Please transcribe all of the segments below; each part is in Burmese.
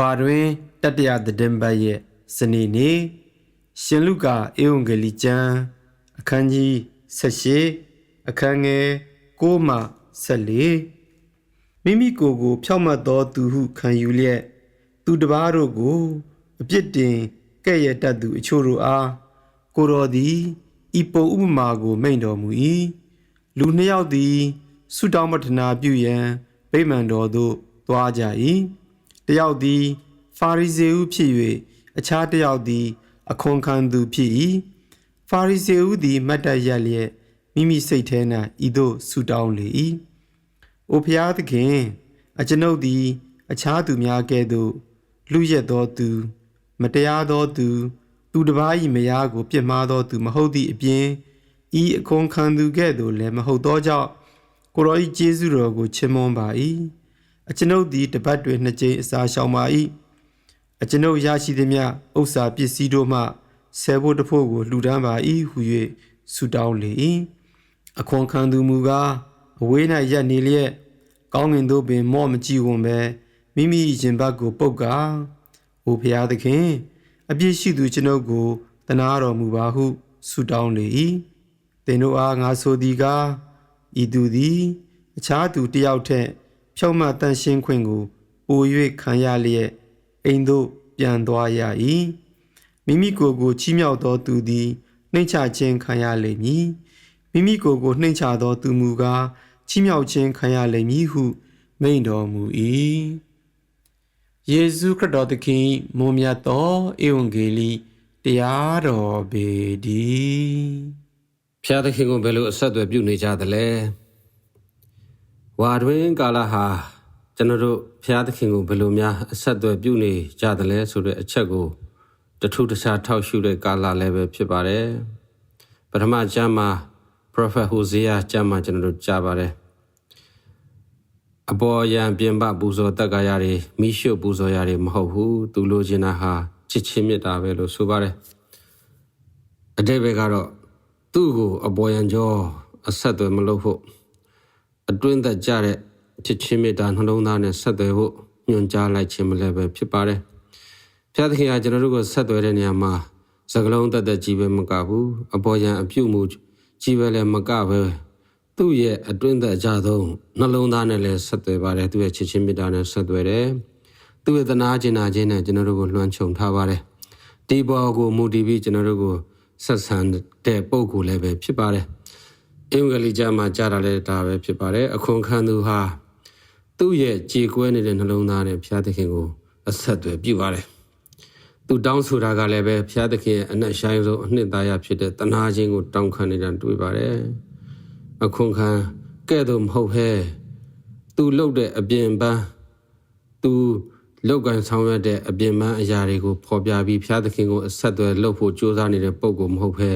ဝါတွင်တတရသတင်းပတ်ရဲ့စနေနေ့ရှင်လုကာဧဝံဂေလိကျမ်းအခန်းကြီး78အခန်းငယ်6မှ14မိမိကိုယ်ကို ဖြောက်မှတ်သောသူဟုခံယူလျက်သူတစ်ပါးတို့ကိုအပြစ်တင်ကဲ့ရဲ့တတ်သူအချို့တို့အားကိုတော်သည်ဤပုံဥပမာကိုမိန့်တော်မူ၏လူနှစ်ယောက်သည်ဆုတောင်းပတနာပြုရန်ဗိမာန်တော်သို့သွားကြ၏ တယောက်သည် ဖာရိဇေဟုဖြစ်၍အခြားတယောက်သည် အခွန်ခံသူဖြစ်၏ဖာရိဇေဟုသည်မတ်တတ်ရက်လျက်မိမိစိတ်ထဲ၌ဤသို့ဆုတောင်းလေ၏အိုဖျားသခင်အကျွန်ုပ်သည် အခြားသူများကဲ့သို့ လူရက်သောသူ မတရားသောသူ သူတစ်ပါး၏မယားကိုပြစ်မှားသောသူမဟုတ်သည့်အပြင်ဤအခွန်ခံသူကဲ့သို့လည်းမဟုတ်သောကြောင့်ကိုရောဤကျေးဇူးတော်ကိုချီးမွမ်းပါ၏ အကျွန်ုပ်သည်တပတ်တွင်နှစ်ကြိမ်အစာရှောင်ပါ၏အကျွန်ုပ်ရရှိသည်မြဥစ္စာပစ္စည်းတို့မှဆယ်ဖို့တစ်ဖို့ကိုလှူဒန်းပါ၏ဟု၍ဆုတောင်းလေ၏အခွန်ခံသူမူကားအဝေး၌ရပ်နေလျက်ကောင်းငင်သို့ပင်မော့မကြည့်ဝန်ပဲမိမိရင်ဘတ်ကိုပုတ်ကားအိုဖျားသခင်အပြစ်ရှိသူကျွန်ုပ်ကိုတနာတော်မူပါဟုဆုတောင်းလေ၏သင်တို့အားငါဆိုသည်ကားဤသူသည် အခြားသူတစ်ယောက်ထက် ဖြောက်မှတ်တန်ရှင်းခွင့်ကိုပို၍ခံရလျက်အိမ်သို့ပြန်သွားရ၏မိမိကိုယ်ကိုချီးမြှောက်သောသူသည်နှိမ့်ချခြင်းခံရလိမ့်မည်မိမိကိုယ်ကိုနှိမ့်ချသောသူမူကားချီးမြှောက်ခြင်းခံရလိမ့်မည်ဟုမိန့်တော်မူ၏ယေရှုခရစ်တော်သခင်မွန်မြတ်သောဧဝံဂေလိတရားတော်ပေတည်းဖျားသခင်ကိုဘယ်လိုအဆက်အသွယ်ပြုနေကြသလဲ ဝါတွင်ကာလဟာကျွန်တော်တို့ဖျားသခင်ကိုဘယ်လိုများအဆက်အသွယ်ပြုနေကြသလဲဆိုတဲ့အချက်ကိုတထုတခြားထောက်ရှုတဲ့ကာလလည်းပဲဖြစ်ပါတယ်ပထမကျမ်းမှာ prophet hosea ကျမ်းမှာကျွန်တော်တို့ကြားပါတယ်အပေါ်ယံပြင်ပပူဇော်တက္ကရာတွေမိရှုပူဇော်ရာတွေမဟုတ်ဘူးသူလိုချင်တာဟာချစ်ချင်းမြတ်တာပဲလို့ဆိုပါတယ်အတိတ်ဘယ်ကတော့သူ့ကိုအပေါ်ယံကြောအဆက်အသွယ်မလုပ်ဖို့ အတွင်းသက်ကြတဲ့ချစ်ချင်းမြတ်တာနှလုံးသားနဲ့ဆက်သွယ်ဖို့ညွှန်ကြားလိုက်ခြင်းမလည်းပဲဖြစ်ပါတယ်ဖျားသခင်ကကျွန်တော်တို့ကိုဆက်သွယ်တဲ့နေရာမှာစကလုံးတက်တက်ကြီးပဲမကဘူးအပေါ်ယံအပြုတ်မှုကြီးပဲလည်းမကပဲသူ့ရဲ့အတွင်းသက်အကြဆုံးနှလုံးသားနဲ့လည်းဆက်သွယ်ပါတယ်သူ့ရဲ့ချစ်ချင်းမေတ္တာနဲ့ဆက်သွယ်တယ်သူ့ရဲ့သနာကျင်နာခြင်းနဲ့ကျွန်တော်တို့ကိုလွှမ်းခြုံထားပါတယ်ဒီပေါ်ကိုမူတည်ပြီးကျွန်တော်တို့ကိုဆက်ဆံတဲ့ပုံကိုလည်းပဲဖြစ်ပါတယ် အင်္ဂလိပ်ကျမ်းမှာကြားတာလည်းဒါပဲဖြစ်ပါတယ်အခွန်ခံသူဟာသူ့ရဲ့ကြေကွဲနေတဲ့နှလုံးသားနဲ့ဘုရားသခင်ကိုအဆက်အသွယ်ပြုပါတယ်သူတောင်းဆိုတာကလည်းပဲဘုရားသခင်ရဲ့အနက်ဆိုင်ဆုံးအနှစ်သာရဖြစ်တဲ့တနာခြင်းကိုတောင်းခံနေတာတွေ့ပါတယ်အခွန်ခံကဲ့သို့မဟုတ်ဟဲသူလှုပ်တဲ့အပြင်ပန်းသူလောက်ကန်ဆောင်ရွက်တဲ့အပြင်ပန်းအရာတွေကိုဖော်ပြပြီးဘုရားသခင်ကိုအဆက်အသွယ်လုပ်ဖို့ကြိုးစားနေတဲ့ပုံကိုမဟုတ်ဘဲ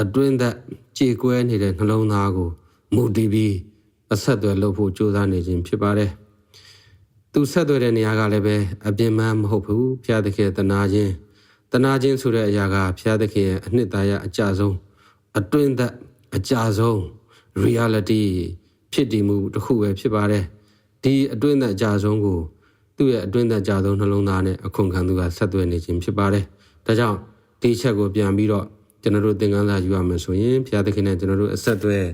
အတွင်းသက်ကြေကွဲနေတဲ့နှလုံးသားကိုမူတည်ပြီးအဆက်အသွယ်လုပ်ဖို့ကြိုးစားနေခြင်းဖြစ်ပါတယ်။သူဆက်သွယ်တဲ့နေရာကလည်းပဲအပြင်ပန်းမဟုတ်ဘူးဘုရားသခင်တနာခြင်းတနာခြင်းဆိုတဲ့အရာကဘုရားသခင်ရဲ့အနှစ်သာရအကြဆုံးအတွင်းသက်အကြဆုံး reality ဖြစ်တည်မှုတစ်ခုပဲဖြစ်ပါတယ်ဒီအတွင်းသက်အကြဆုံးကိုသူ့ရဲ့အတွင်းသက်အကြဆုံးနှလုံးသားနဲ့အခွန်ခံသူကဆက်သွယ်နေခြင်းဖြစ်ပါတယ်ဒါကြောင့်ဒီချက်ကိုပြန်ပြီးတော့ ကျွန်တော်တို့သင်ခန်းစာယူရမယ်ဆိုရင်ဘုရားသခင်နဲ့ကျွန်တော်တို့အဆက်အသွယ်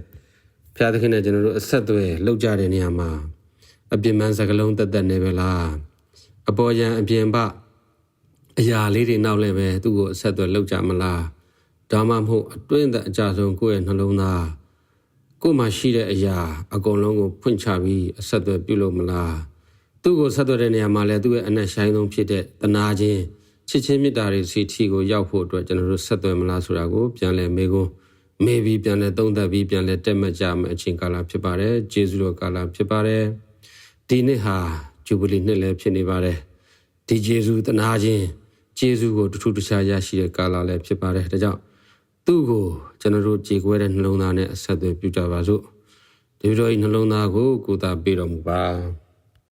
ဘုရားသခင်နဲ့ကျွန်တော်တို့အဆက်အသွယ်လောက်ကြတဲ့နေရာမှာအပြစ်မှန်စကလုံးတက်တက်နေပဲလားအပေါ်ယံအပြင်ပအရာလေးတွေနောက်လည်းပဲသူ့ကိုအဆက်အသွယ်လောက်ကြမလားဒါမှမဟုတ်အတွင်းသက်အကြဆုံးကိုယ့်ရဲ့နှလုံးသားကိုယ်မှာရှိတဲ့အရာအကုန်လုံးကိုဖွင့်ချပြီးအဆက်အသွယ်ပြုလုပ်မလားသူ့ကိုဆက်သွယ်တဲ့နေရာမှာလည်းသူ့ရဲ့အနက်ရှိုင်းဆုံးဖြစ်တဲ့တနာခြင်း ချစ်ချင်းမေတ္တာတွေစီထီကိုရောက်ဖို့အတွက်ကျွန်တော်တို့ဆက်သွယ်မလားဆိုတာကိုပြန်လည်မေးခွန်းမေးပြီးပြန်လည်သုံးသပ်ပြီးပြန်လည်တက်မှတ်ကြမယ့်အချိန်ကာလဖြစ်ပါတယ်ဂျေဇုတော်ကာလဖြစ်ပါတယ်ဒီနှစ်ဟာဂျူဘလီနှစ်လည်းဖြစ်နေပါတယ်ဒီဂျေဇုတနာခြင်းဂျေဇုကိုတထူးတခြားရရှိတဲ့ကာလလည်းဖြစ်ပါတယ်ဒါကြောင့်သူ့ကိုကျွန်တော်တို့ကြေကွဲတဲ့နှလုံးသားနဲ့အဆက်အသွယ်ပြုကြပါစို့ဒီလိုနှလုံးသားကိုကိုယ်သာပေးတော်မူပါ